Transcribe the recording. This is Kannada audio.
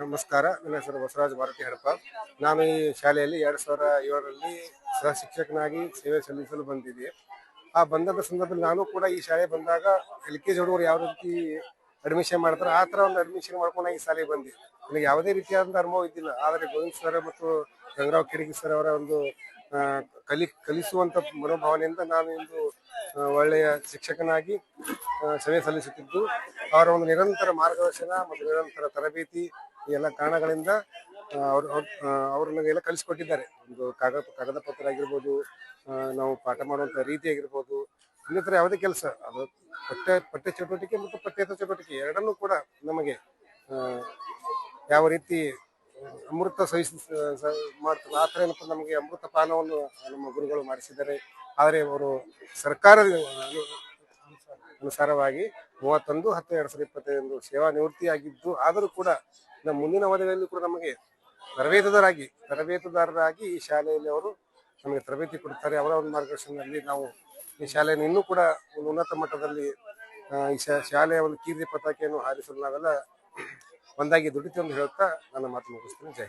ನಮಸ್ಕಾರ. ನನ್ನ ಹೆಸರು ಬಸವರಾಜ ಭಾರತಿ ಹಡಪ ನಾನು ಈ ಶಾಲೆಯಲ್ಲಿ ಎರಡು ಸಾವಿರ ಏಳರಲ್ಲಿ ಸಹ ಶಿಕ್ಷಕನಾಗಿ ಸೇವೆ ಸಲ್ಲಿಸಲು ಬಂದಿದ್ದೆ. ಆ ಬಂದಂಥ ಸಂದರ್ಭದಲ್ಲಿ ನಾನು ಕೂಡ ಈ ಶಾಲೆ ಬಂದಾಗ ಎಲ್ ಕೆ ಜಿ ಹುಡುಗರು ಯಾವ ರೀತಿ ಅಡ್ಮಿಷನ್ ಮಾಡ್ತಾರೆ ಆ ಥರ ಒಂದು ಅಡ್ಮಿಷನ್ ಮಾಡ್ಕೊಂಡು ಈ ಶಾಲೆಗೆ ಬಂದೆ. ನನಗೆ ಯಾವುದೇ ರೀತಿಯಾದಂಥ ಅನುಭವ ಇದ್ದಿಲ್ಲ. ಆದರೆ ಗೋವಿಂದ ಸರ್ ಮತ್ತು ಗಂಗರಾವ್ ಕಿಡಗಿ ಸರ್ ಅವರ ಒಂದು ಕಲಿ, ಕಲಿಸುವಂಥ ಮನೋಭಾವನೆಯಿಂದ ನಾನು ಇಂದು ಒಳ್ಳೆಯ ಶಿಕ್ಷಕನಾಗಿ ಸೇವೆ ಸಲ್ಲಿಸುತ್ತಿದ್ದು. ಅವರ ಒಂದು ನಿರಂತರ ಮಾರ್ಗದರ್ಶನ ಮತ್ತು ನಿರಂತರ ತರಬೇತಿ ಈ ಎಲ್ಲ ಕಾರಣಗಳಿಂದ ಅವರು, ಅವ್ರು- ನನಗೆಲ್ಲ ಕಲಿಸಿಕೊಟ್ಟಿದ್ದಾರೆ. ಒಂದು ಕಾಗದ ಕಾಗದ ಪತ್ರ ಆಗಿರ್ಬೋದು ನಾವು ಪಾಠ ಮಾಡುವಂಥ ರೀತಿ ಆಗಿರ್ಬೋದು, ಇನ್ನಿತರ ಯಾವುದೇ ಕೆಲಸ. ಅದು ಪಠ್ಯ ಪಠ್ಯ ಚಟುವಟಿಕೆ ಮತ್ತು ಪಠ್ಯೇತರ ಚಟುವಟಿಕೆ ಎರಡನ್ನೂ ಕೂಡ ನಮಗೆ ಯಾವ ರೀತಿ ಅಮೃತ ಸಹಿಸ ಮಾಡ್ತಾರೆ ಆ ಥರ ಏನಪ್ಪ ನಮಗೆ ಅಮೃತ ಪಾನವನ್ನು ನಮ್ಮ ಗುರುಗಳು ಮಾಡಿಸಿದ್ದಾರೆ. ಆದರೆ ಅವರು ಸರ್ಕಾರದ ಅನುಸಾರವಾಗಿ ಮೂವತ್ತೊಂದು, ಹತ್ತು, ಎರಡು ಸಾವಿರದ ಇಪ್ಪತ್ತೈದು ಸೇವಾ ನಿವೃತ್ತಿಯಾಗಿದ್ದು, ಆದರೂ ಕೂಡ ನಮ್ಮ ಮುಂದಿನ ಅವಧಿಗಳಲ್ಲಿ ಕೂಡ ನಮಗೆ ತರಬೇತುದಾರಾಗಿ ತರಬೇತುದಾರರಾಗಿ ಈ ಶಾಲೆಯಲ್ಲಿ ಅವರು ನಮಗೆ ತರಬೇತಿ ಕೊಡ್ತಾರೆ. ಅವರ ಒಂದು ಮಾರ್ಗದರ್ಶನದಲ್ಲಿ ನಾವು ಈ ಶಾಲೆಯನ್ನು ಇನ್ನೂ ಕೂಡ ಒಂದು ಉನ್ನತ ಮಟ್ಟದಲ್ಲಿ ಈ ಶಾಲೆಯ ಒಂದು ಕೀರ್ತಿ ಪತಾಕೆಯನ್ನು ಹಾರಿಸಲು ನಾವೆಲ್ಲ ಒಂದಾಗಿ ದುಡಿತೀವಿ ಅಂತ ಹೇಳ್ತಾ ನನ್ನ ಮಾತು ಮುಗಿಸ್ತೀನಿ. ಜೈ